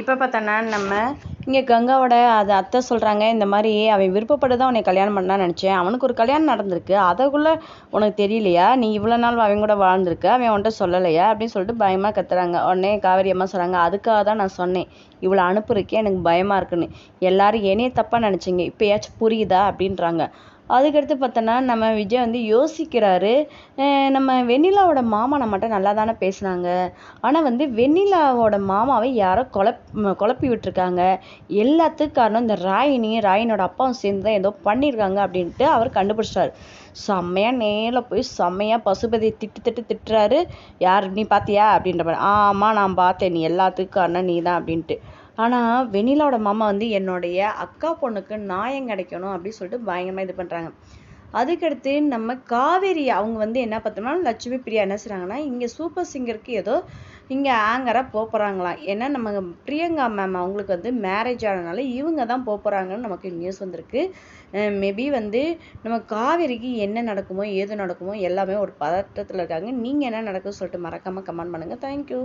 இப்போ பார்த்தோன்னா நம்ம இங்கே கங்காவோட அது அத்தை சொல்கிறாங்க இந்த மாதிரி அவன் விருப்பப்பட்டு தான் உன்னை கல்யாணம் பண்ணான்னு நினச்சேன். அவனுக்கு ஒரு கல்யாணம் நடந்திருக்கு. அதுக்குள்ளே உனக்கு தெரியலையா? நீ இவ்வளோ நாள் அவன் கூட வாழ்ந்திருக்க அவன் உன்கிட்ட சொல்லலையா? அப்படின்னு சொல்லிட்டு பயமாக கத்துறாங்க. உடனே காவேரி அம்மா சொல்கிறாங்க அதுக்காக தான் நான் சொன்னேன். இவ்வளோ அனுப்புறக்கே எனக்கு பயமாக இருக்குன்னு. எல்லாரும் என்னையே தப்பாக நினச்சிங்க. இப்போயாச்சும் புரியுதா? அப்படின்றாங்க. அதுக்கடுத்து பார்த்தோன்னா நம்ம விஜய் வந்து யோசிக்கிறாரு. நம்ம வெண்ணிலாவோட மாமா நம்மகிட்ட நல்லா தானே பேசுனாங்க. ஆனால் வந்து வெண்ணிலாவோட மாமாவை யாரோ குழப் குழப்பி விட்டுருக்காங்க. எல்லாத்துக்கும் காரணம் இந்த ராயினி ராயினோட அப்பாவும் சேர்ந்து தான் ஏதோ பண்ணியிருக்காங்க அப்படின்ட்டு அவர் கண்டுபிடிச்சிட்டாரு. செம்மையாக நேரில் போய் செம்மையாக பசுபதியை திட்டு திட்டு திட்டுறாரு. யார் நீ பார்த்தியா அப்படின்ற மாதிரி ஆமாம் நான் பார்த்தேன். நீ எல்லாத்துக்கும் காரணம் நீ தான் அப்படின்ட்டு. ஆனால் வெண்ணிலாவோட மாமா வந்து என்னுடைய அக்கா பொண்ணுக்கு நியாயம் கிடைக்கணும் அப்படின்னு சொல்லிட்டு பயங்கரமாக இது பண்ணுறாங்க அதுக்கடுத்து நம்ம காவேரி அவங்க வந்து என்ன பார்த்தோம்னா லட்சுமி பிரியா என்ன செய்கிறாங்கன்னா இங்கே சூப்பர் சிங்கருக்கு ஏதோ இங்கே ஆங்கராக போக போகிறாங்களாம் ஏன்னா நம்ம பிரியங்கா மேம் அவங்களுக்கு வந்து மேரேஜ் ஆனதுனால இவங்க தான் போக போகிறாங்கன்னு நமக்கு நியூஸ் வந்திருக்கு. மேபி வந்து நம்ம காவேரிக்கு என்ன நடக்குமோ ஏது நடக்குமோ எல்லாமே ஒரு பதட்டத்தில் இருக்காங்க. நீங்கள் என்ன நடக்கும்னு சொல்லிட்டு மறக்காமல் கமெண்ட் பண்ணுங்கள் தேங்க்யூ